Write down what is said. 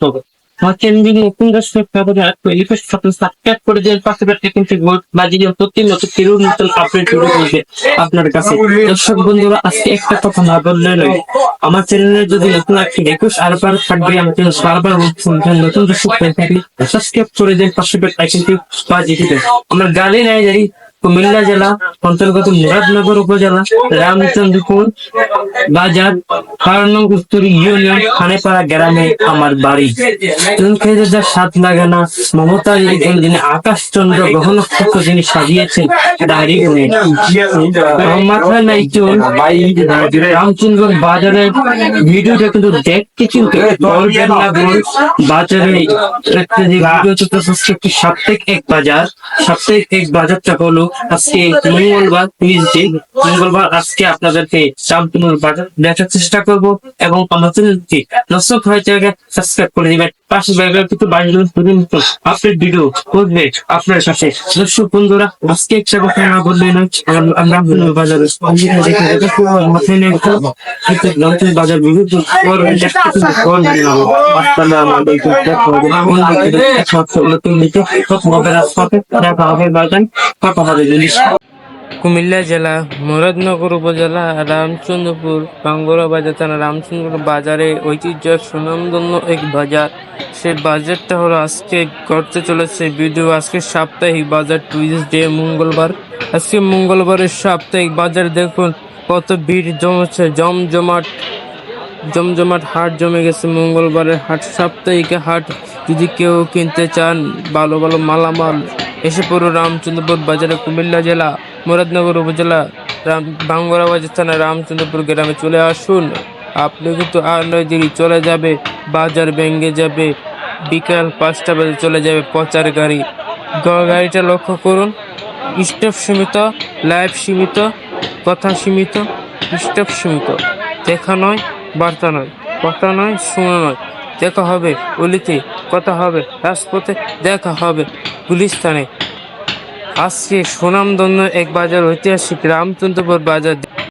তো নতুন করে কিন্তু প্রতি নতুন ফিরুন নতুন আপডেট আপনার কাছে। দর্শক বন্ধুরা আজকে একটা কথা না বললে নয়। আমার চ্যানেলে যদি নতুন একটি রিকোয়েস্ট আরবার থাকবে আমি চ্যানেল বারবার শুনছেন নতুন দর্শক পেয়ে থাকলে সাবস্ক্রাইব করে দেন কিন্তু দিবেন আমার নাই জানি কুমিল্লা জেলা, অন্তর্গত মুরাদনগর উপজেলা, রামচন্দ্রপুর, বাজার কারণ ইউনিয়ন, খানেপাড়া গ্রামে আমার বাড়ি। চুন খেতে যা স্বাদ লাগে না। মমতার একজন যিনি আকাশ চন্দ্র গ্রহ নক্ষত্র যিনি সাজিয়েছেন ডায়েরি গুণে। মাথায় নাই চুল। রামচন্দ্র বাজারের ভিডিওটা কিন্তু দেখতে কিন্তু বাজারে একটা যে ভিডিও একটি সাপ্তাহিক এক বাজার। সাপ্তাহিক এক বাজারটা হলো আজকে মঙ্গলবার টুইসডে মঙ্গলবার আজকে আপনাদেরকে রামচন্দ্র বাজার দেখার চেষ্টা করব এবং চ্যানেলটি দর্শক হয়ে যাবে সাবস্ক্রাইব করে দিবেন। পাশে বাইবেল কিন্তু বাইবেল পর্যন্ত আপডেট ভিডিও করবে আপনার সাথে। দর্শক বন্ধুরা, আজকে একটা কথা না বললে না আমরা বাজারে বাজার বিভিন্ন দেখা হবে বাজান কথা হবে কুমিল্লা জেলা, মুরাদনগর উপজেলা, রামচন্দ্রপুর বাঙ্গুরা বাজার থানা, রামচন্দ্রপুর বাজারে ঐতিহ্য সুনামধন্য এক বাজার। সেই বাজারটা হলো আজকে করতে চলেছে ভিডিও আজকে সাপ্তাহিক বাজার টুইসডে মঙ্গলবার। আজকে মঙ্গলবারের সাপ্তাহিক বাজার দেখুন, কত ভিড় জমেছে, জমজমাট জমজমাট হাট জমে গেছে মঙ্গলবারের হাট। সাপ্তাহিক হাট যদি কেউ কিনতে চান, ভালো ভালো মালামাল এসে পুরো রামচন্দ্রপুর বাজারে কুমিল্লা জেলা, মুরাদনগর উপজেলা, রাম বাঙ্গরা বাজার থানা রামচন্দ্রপুর গ্রামে চলে আসুন। আপনি কিন্তু আর নয়, দেরি চলে যাবে, বাজার ভেঙে যাবে, বিকাল পাঁচটা বাজে চলে যাবে পচার গাড়ি। গাড়িটা লক্ষ্য করুন, স্টপ সীমিত, লাইভ সীমিত, কথা সীমিত, স্টপ সীমিত। দেখা নয়, বার্তা নয়, কথা নয়, শোনা নয়। দেখা হবে, অলিতে কথা হবে, রাজপথে দেখা হবে। গুলিস্তানে। আজকে সুনামধন্য এক বাজার ঐতিহাসিক রামচন্দ্রপুর বাজার